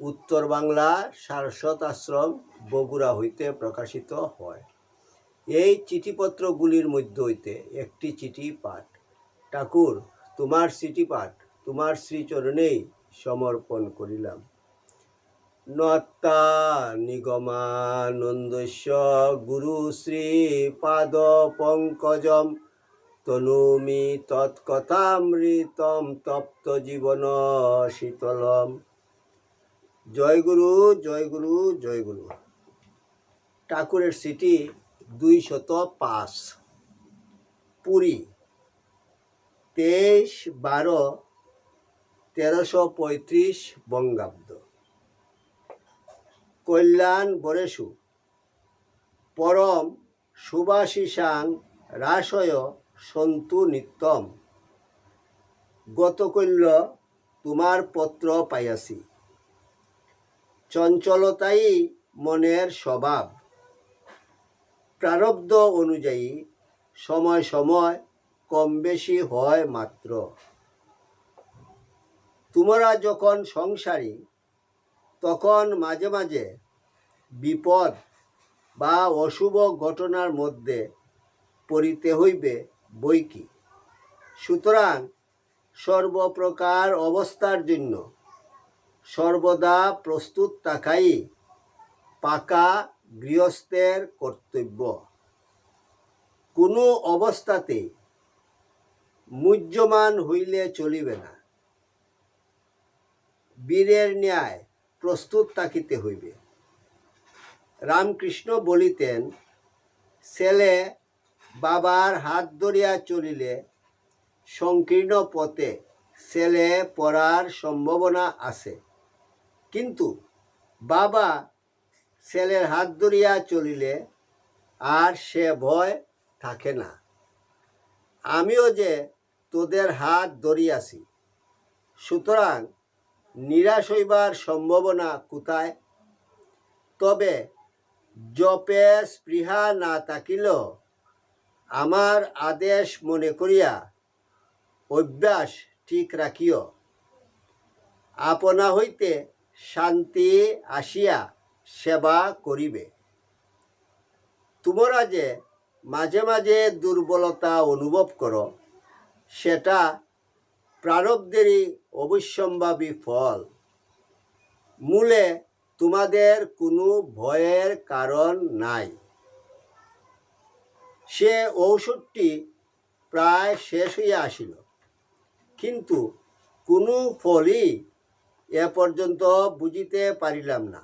উত্তর বাংলা সারস্বত আশ্রম বগুড়া হইতে প্রকাশিত হয়। এই চিঠিপত্রগুলির মধ্য হইতে একটি চিঠি পাঠ। ঠাকুর, তোমার চিঠি পাঠ তোমার শ্রীচরণেই সমর্পণ করিলাম। নত্তা নিগমানন্দস্য গুরু শ্রী পাদ পঙ্কজম, তনুমি তৎকথামৃতম তপ্ত জীবন শীতলম। জয় গুরু জয় গুরু জয় গুরু। ঠাকুরের সিটি দুই শত পাঁচ। পুরী, তেইশ বারো তেরোশো পঁয়ত্রিশ বঙ্গাব্দ। কল্যাণ বরেশু, পরম সুভাষিসাং রাসয় সন্তু নিত্যম। গতকল্য তোমার পত্র পাইয়াছি। চঞ্চলতাই মনের স্বভাব। প্রারব্ধ অনুযায়ী সময় সময় কম বেশি হয় মাত্র। তোমরা যখন সংসারী, তখন মাঝে মাঝে বিপদ বা অশুভ ঘটনার মধ্যে পড়িতে হইবে বই কি সুতরাং সর্বপ্রকার অবস্থার জন্য সর্বদা প্রস্তুত থাকাই পাকা গৃহস্থের কর্তব্য। কোনো অবস্থাতে মুহ্যমান হইলে চলিবে না। বীরের ন্যায় প্রস্তুত থাকিতে হইবে। রামকৃষ্ণ বলিতেন, ছেলে, বাবার হাত ধরিয়া চলিলে সংকীর্ণ পথে ছেলে পড়ার সম্ভাবনা আছে। কিন্তু বাবা ছেলের হাত ধরিয়া চলিলে আর সে ভয় থাকে না। আমিও যে তোদের হাত ধরিয়াছি, সুতরাং নিরাশ হইবার সম্ভাবনা কোথায়? তবে জপে স্পৃহা না থাকিলেও আমার আদেশ মনে করিয়া অভ্যাস ঠিক রাখিও। আপনা হইতে শান্তি আসিয়া সেবা করিবে। তোমরা যে মাঝে মাঝে দুর্বলতা অনুভব করো, সেটা প্রারব্ধেরই অবশ্যম্ভাবী ফল। মূলে তোমাদের কোনো ভয়ের কারণ নাই। সে ঔষধটি প্রায় শেষ হইয়া আসিল, কিন্তু কোনো ফলই এ পর্যন্ত বুঝিতে পারিলাম না।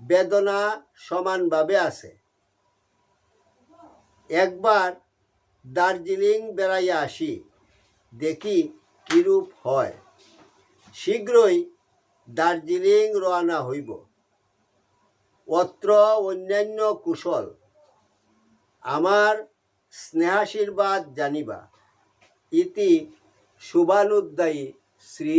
বেদনা সমানভাবে আছে। একবার দার্জিলিং বেড়াইয়া আসি, দেখি কিরূপ হয়। শীঘ্রই দার্জিলিং রওনা হইব। অত্র অন্যান্য কুশল, আমার স্নেহাশীর্বাদ জানিবা। ইতি শুভানুদ্দায়ী শ্রী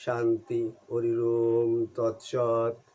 শান্তি হরিম তৎসৎ।